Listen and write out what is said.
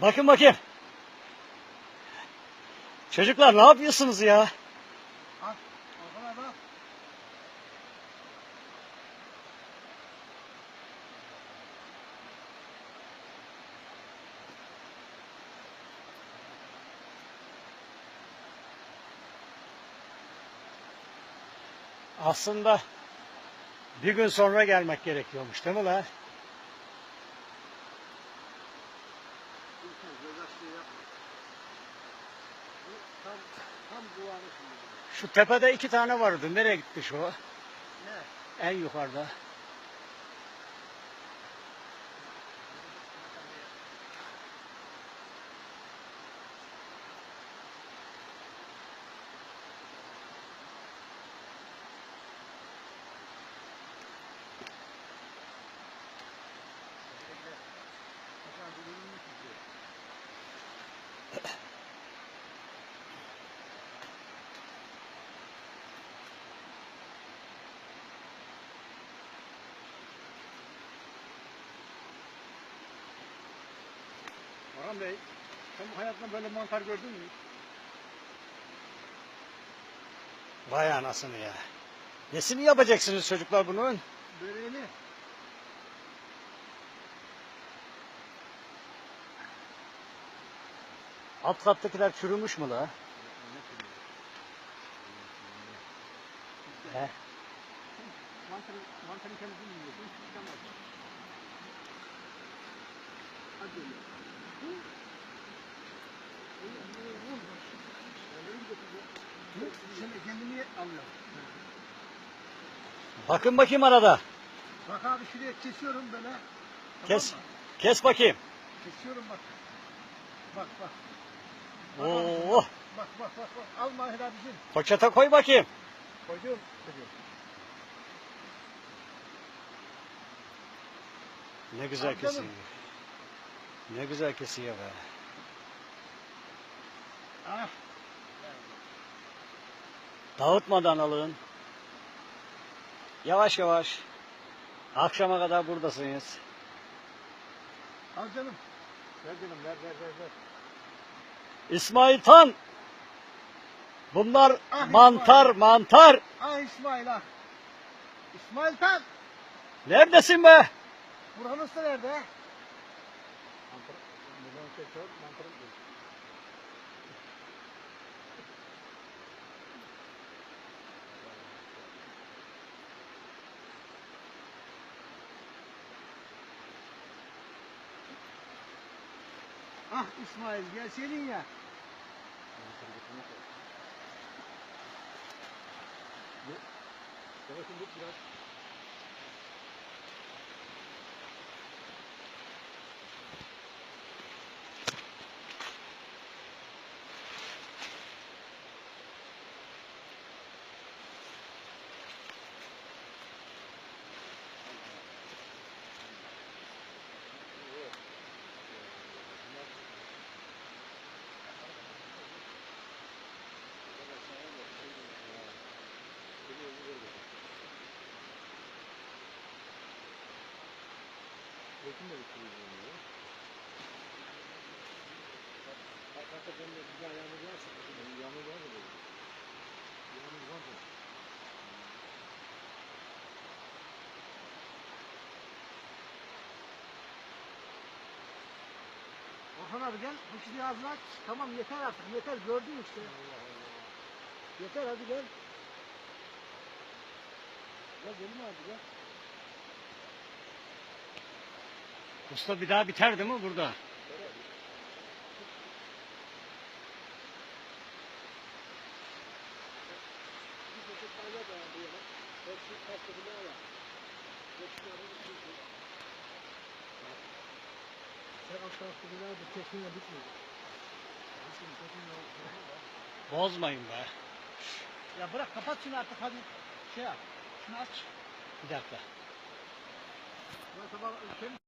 Bakın bakayım. Çocuklar ne yapıyorsunuz ya? Aslında bir gün sonra gelmek gerekiyormuş değil mi lan? Tam, tam duvarı şimdi. Şu tepede iki tane vardı. Nereye gitti şu? Ne? En yukarıda. Orhan Bey, sen hayatında böyle mantar gördün mü? Vay anasını ya. Nesini yapacaksınız çocuklar bunun? Böreğini. Alt kattakiler çürümüş mü la? He? Mantarı, mantarın kendisini yiyorsun. Hadi öyle. Hı? Öyle, öyle, öyle. Öyle mi götürüyor? Hı? Sen de kendini alıyorsun. Bakın bakayım arada. Bak abi şuraya kesiyorum böyle. Tamam Kes. mı? Kes bakayım. Kesiyorum bak. Bak bak. Oo, Bak bak bak bak. Al Mahir abicim. poçete koy bakayım. Koydum. Koydum. Ne güzel Al canım. kesiyor. Ne güzel kesiyor be. Ah. Dağıtmadan alın. Yavaş yavaş. Akşama kadar buradasınız. Al canım. Ver canım ver ver ver. ver. İsmail Tan. Bunlar Ah, mantar İsmail. mantar. Ah İsmail ah. İsmail Tan. Neredesin be? Burhan Usta nerede? Mantar. Burhan Usta çok mantar. Ah İsmail gelseydin ya. Yavaşın dur biraz. Zeytin de bitiriyor. Arkadaşlar ben de bir daha yağmur yağarsa, yağmur var mı? Yağmur var mı? Orhan abi gel, bu ağzını aç. Tamam yeter artık, yeter gördün işte. Yeter hadi gel. Gel gelin abi gel. Usta bir daha biter değil mi burada? Şey. Bozmayın be. Ya bırak kapat şunu artık hadi. Şey yap. Şunu aç. Bir dakika. Ben sabah ülkenin